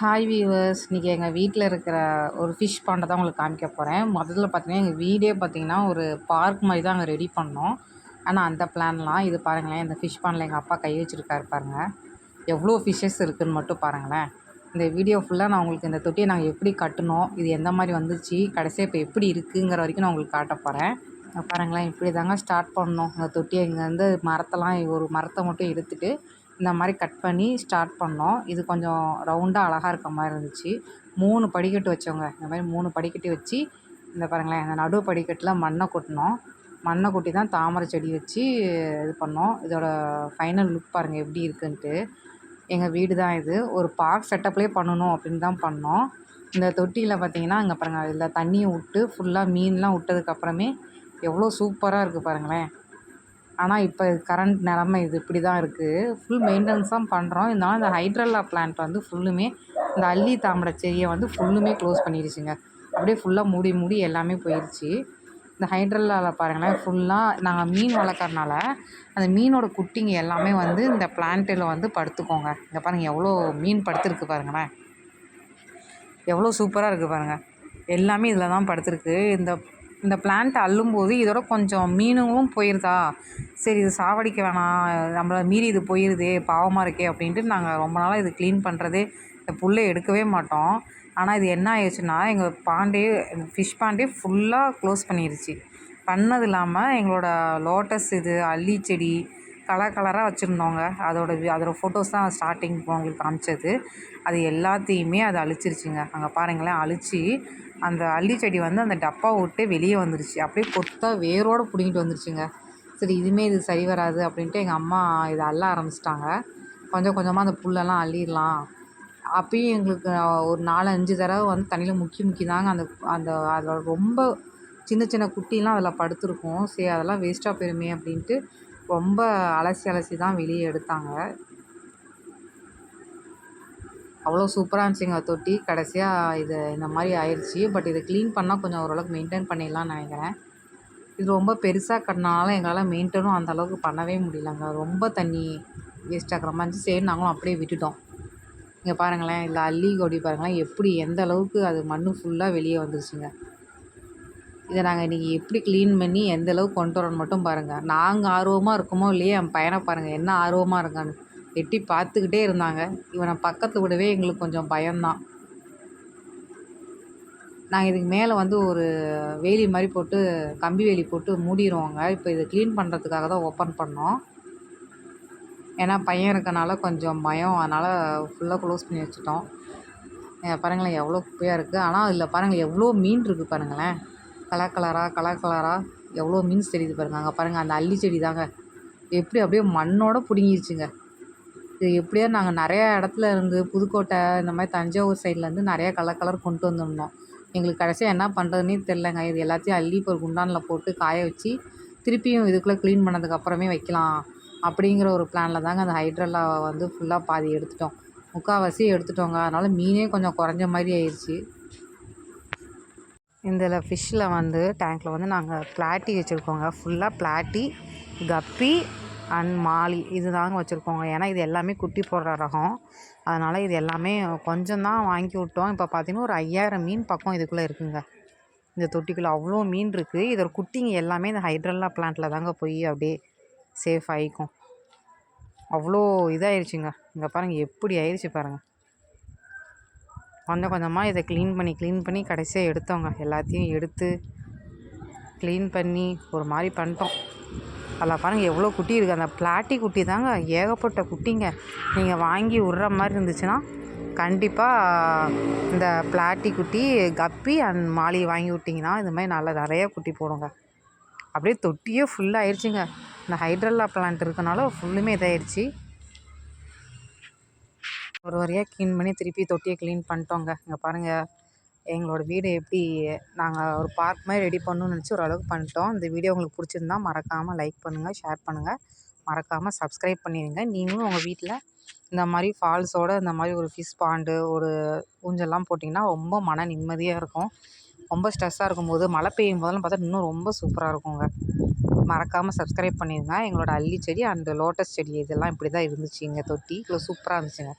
Hi viewers இன்றைக்கி எங்கள் வீட்டில் இருக்கிற ஒரு ஃபிஷ் பாண்டை தான் உங்களுக்கு காமிக்க போகிறேன் முதல்ல பார்த்தீங்கன்னா எங்கள் வீடே பார்த்திங்கன்னா ஒரு பார்க் மாதிரி தான் அங்கே ரெடி பண்ணோம். ஆனால் அந்த பிளான்லாம் இது பாருங்களேன் இந்த ஃபிஷ் பாண்டில் எங்கள் அப்பா கை வச்சுருக்காரு பாருங்கள் எவ்வளோ ஃபிஷ்ஷஸ் இருக்குதுன்னு மட்டும் பாருங்களேன். இந்த வீடியோ ஃபுல்லாக நான் உங்களுக்கு இந்த தொட்டியை நாங்கள் எப்படி கட்டினோம் இது எந்த மாதிரி வந்துச்சு கடைசியாக இப்போ எப்படி இருக்குங்கிற வரைக்கும் நான் உங்களுக்கு காட்ட போகிறேன் பாருங்களேன் இப்படி தாங்க ஸ்டார்ட் பண்ணோம். இந்த தொட்டியை இங்கேருந்து மரத்தெல்லாம் ஒரு மரத்தை மட்டும் எடுத்துகிட்டு இந்த மாதிரி கட் பண்ணி ஸ்டார்ட் பண்ணோம். இது கொஞ்சம் ரவுண்டாக அழகாக இருக்க மாதிரி இருந்துச்சு. மூணு படிக்கட்டு வச்சோங்க இந்த மாதிரி மூணு படிக்கட்டு வச்சு இந்த பாருங்களேன் இந்த நடுவு படிக்கட்டில் மண்ணை கொட்டினோம். மண்ணை கொட்டி தான் தாமரை செடி வச்சு இது பண்ணோம். இதோட ஃபைனல் லுக் பாருங்கள் எப்படி இருக்குன்ட்டு. எங்கள் வீடு தான் இது. ஒரு பார்க் செட்டப்லேயே பண்ணணும் அப்படின்னு தான் பண்ணோம். இந்த தொட்டியில் பார்த்தீங்கன்னா இங்கே பாருங்கள் இதில் தண்ணியை விட்டு ஃபுல்லாக மீன்லாம் விட்டதுக்கப்புறமே எவ்வளோ சூப்பராக இருக்குது பாருங்களேன். ஆனால் இப்போ கரண்ட் நிலமை இது இப்படி தான் இருக்குது ஃபுல் மெயின்டெனன்ஸ் தான் பண்ணுறோம் இருந்தாலும் இந்த ஹைட்ரல்லா பிளான்ட் வந்து ஃபுல்லுமே இந்த அல்லி தாமரை செடியை வந்து ஃபுல்லுமே க்ளோஸ் பண்ணிடுச்சுங்க. அப்படியே ஃபுல்லாக மூடி மூடி எல்லாமே போயிடுச்சு இந்த ஹைட்ரல்லாவில் பாருங்களேன் ஃபுல்லாக நாங்கள் மீன் வளர்க்குறனால அந்த மீனோட குட்டிங்க எல்லாமே வந்து இந்த பிளான்ட்டில் வந்து படுத்துக்கோங்க. இங்கே பாருங்கள் எவ்வளோ மீன் படுத்துருக்கு பாருங்களேன். எவ்வளோ சூப்பராக இருக்குது பாருங்கள் எல்லாமே இதில் தான் படுத்துருக்கு. இந்த இந்த பிளான்ட் அள்ளும்போது இதோட கொஞ்சம் மீனும் போயிருதா? சரி இது சாவடிக்க வேணாம். நம்மளை மீறி இது போயிருதே பாவமாக இருக்கே அப்படின்ட்டு நாங்கள் ரொம்ப நாளாக இது க்ளீன் பண்ணுறதே இந்த புல்லை எடுக்கவே மாட்டோம். ஆனால் இது என்ன ஆயிடுச்சுன்னா எங்கள் பாண்டே ஃபிஷ் பாண்டே ஃபுல்லாக க்ளோஸ் பண்ணிடுச்சு பண்ணது இல்லாமல் எங்களோட லோட்டஸ் இது அல்லி செடி கலர் கலராக வச்சுருந்தோங்க. அதோட அதோட ஃபோட்டோஸ் தான் ஸ்டார்டிங் உங்களுக்கு காமிச்சது. அது எல்லாத்தையுமே அது அழிச்சிருச்சுங்க. அங்கே பாருங்களேன் அழிச்சு அந்த அல்லி செடி வந்து அந்த டப்பா விட்டு வெளியே வந்துருச்சு. அப்படியே கொத்தாக வேரோடு பிடுங்கிட்டு வந்துருச்சுங்க. சரி இதுவுமே இது சரி வராது அப்படின்ட்டு எங்கள் அம்மா இதை அள்ள ஆரம்பிச்சிட்டாங்க. கொஞ்சம் கொஞ்சமாக அந்த புல்லெல்லாம் அள்ளிடலாம். அப்பயும் எங்களுக்கு ஒரு நாலு அஞ்சு தடவை வந்து தண்ணியில் முக்கி முக்கி தாங்க அந்த அந்த அதோட ரொம்ப சின்ன சின்ன குட்டிலாம் அதில் படுத்துருக்கும். சரி அதெல்லாம் வேஸ்ட்டாக போயிருமே அப்படின்ட்டு ரொம்ப அலசி அலசி தான் வெளியே எடுத்தாங்க. அவ்வளோ சூப்பராக இருந்துச்சுங்க தொட்டி. கடைசியாக இது இந்த மாதிரி ஆயிடுச்சு பட் இதை க்ளீன் பண்ணால் கொஞ்சம் ஓரளவுக்கு மெயின்டைன் பண்ணிடலாம்னு நினைக்கிறேன். இது ரொம்ப பெருசாக கட்டினாலும் எங்களால் மெயின்டெனும் அந்த அளவுக்கு பண்ணவே முடியலங்க. ரொம்ப தண்ணி வேஸ்ட் ஆகிற மாதிரி இருந்துச்சு. சரி நாங்களும் அப்படியே விட்டுட்டோம். இங்கே பாருங்களேன் இல்லை அள்ளி கொடி பாருங்களேன் எப்படி எந்த அளவுக்கு அது மண் ஃபுல்லாக வெளியே வந்துருச்சுங்க. இதை நாங்கள் இன்றைக்கி எப்படி க்ளீன் பண்ணி எந்த அளவுக்கு கொண்டு வரோன்னு மட்டும் பாருங்கள் நாங்கள் ஆர்வமாக இருக்கோமோ இல்லையே என் பையனை பாருங்கள் என்ன ஆர்வமாக இருக்கான்னு. எட்டி பார்த்துக்கிட்டே இருந்தாங்க. இவனை பக்கத்தில் விடவே எங்களுக்கு கொஞ்சம் பயம்தான். நாங்கள் இதுக்கு மேலே வந்து ஒரு வேலி மாதிரி போட்டு கம்பி வேலி போட்டு மூடிடுவோங்க இப்போ இதை க்ளீன் பண்ணுறதுக்காக தான் ஓப்பன் பண்ணோம். ஏன்னா பையன் இருக்கனால கொஞ்சம் பயம். அதனால் ஃபுல்லாக க்ளோஸ் பண்ணி வச்சுட்டோம். பாருங்களேன் எவ்வளோ குப்பையாக இருக்குது ஆனால் அதில் பாருங்கள் எவ்வளோ மீன் இருக்குது பாருங்களேன். கலர் கலராக கலர் கலராக எவ்வளோ மீன்ஸ் தெரியுது பாருங்கள் அங்கே பாருங்கள் அந்த அல்லி செடி தாங்க எப்படி அப்படியே மண்ணோட பிடுங்கிருச்சுங்க. இது எப்படியோ நாங்கள் நிறையா இடத்துல இருந்து புதுக்கோட்டை இந்த மாதிரி தஞ்சாவூர் சைட்லேருந்து நிறையா கலர் கலர் கொண்டு வந்திருந்தோம். எங்களுக்கு கடைசியாக என்ன பண்ணுறதுனே தெரிலங்க இது எல்லாத்தையும் அள்ளி இப்போ ஒரு குண்டானில் போட்டு காய வச்சு திருப்பியும் இதுக்குள்ளே க்ளீன் பண்ணதுக்கு அப்புறமே வைக்கலாம் அப்படிங்கிற ஒரு பிளானில் தாங்க அந்த ஹைட்ரல்லாவை வந்து ஃபுல்லாக பாதி எடுத்துட்டோம். முக்கால்வாசி எடுத்துட்டோங்க. அதனால் மீனே கொஞ்சம் குறைஞ்ச மாதிரி ஆயிடுச்சு இதில் ஃபிஷ்ஷில் வந்து டேங்க்கில் வந்து நாங்கள் பிளாட்டி வச்சுருக்கோங்க. ஃபுல்லாக பிளாட்டி கப்பி அண்ட் மாலி இது தாங்க வச்சுருக்கோங்க. ஏன்னா இது எல்லாமே குட்டி போடுற ரகம். அதனால் இது எல்லாமே கொஞ்சம் தான் வாங்கி விட்டோம். இப்போ பார்த்திங்கன்னா ஒரு ஐயாயிரம் மீன் பக்கம் இதுக்குள்ளே இருக்குங்க. இந்த தொட்டிக்குள்ளே அவ்வளோ மீன் இருக்குது இதோட குட்டிங்க எல்லாமே இந்த ஹைட்ரல்லா பிளான்ட்டில் தாங்க போய் அப்படியே சேஃப் ஆகிக்கும் அவ்வளோ இதாகிடுச்சிங்க இங்கே பாருங்கள் எப்படி ஆயிடுச்சு பாருங்கள் கொஞ்சம் கொஞ்சமாக இதை க்ளீன் பண்ணி க்ளீன் பண்ணி கடைசியாக எடுத்தோங்க. எல்லாத்தையும் எடுத்து க்ளீன் பண்ணி ஒரு மாதிரி பண்ணிட்டோம். அதில் பாருங்கள் எவ்வளோ குட்டி இருக்குது அந்த பிளாட்டி குட்டி தாங்க ஏகப்பட்ட குட்டிங்க. நீங்கள் வாங்கி விட்ற மாதிரி இருந்துச்சுன்னா கண்டிப்பாக இந்த பிளாட்டி குட்டி கப்பி அண்ட் மாலி வாங்கி விட்டிங்கன்னா இது மாதிரி நல்லா நிறைய குட்டி போடுங்க. அப்படியே தொட்டியே ஃபுல்லாகிடுச்சிங்க இந்த ஹைட்ரல்லா பிளான்ட் இருக்கனால ஃபுல்லுமே இதாயிடுச்சு ஒரு வரையாக க்ளீன் பண்ணி திருப்பி தொட்டியை க்ளீன் பண்ணிட்டோங்க. இங்கே பாருங்கள் எங்களோட வீடு எப்படி நாங்கள் ஒரு பார்க் மாதிரி ரெடி பண்ணணும்னு நினச்சி ஓரளவுக்கு பண்ணிட்டோம். இந்த வீடியோ உங்களுக்கு பிடிச்சிருந்தா மறக்காமல் லைக் பண்ணுங்கள் ஷேர் பண்ணுங்கள் மறக்காமல் சப்ஸ்கிரைப் பண்ணிடுங்க நீங்களும் உங்கள் வீட்டில் இந்த மாதிரி ஃபால்ஸோட இந்த மாதிரி ஒரு ஃபிஷ் பாண்டு ஒரு ஊஞ்சல்லாம் போட்டிங்கன்னா ரொம்ப மன நிம்மதியாக இருக்கும். ரொம்ப ஸ்ட்ரெஸ்ஸாக இருக்கும்போது மழை பெய்யும் போதெல்லாம் பார்த்தா இன்னும் ரொம்ப சூப்பராக இருக்குங்க. மறக்காமல் சப்ஸ்கிரைப் பண்ணிடுங்க எங்களோட அல்லி செடி அண்டு லோட்டஸ் செடி இதெல்லாம் இப்படி தான் இருந்துச்சு இங்கே தொட்டி. இவ்வளோ சூப்பராக இருந்துச்சுங்க.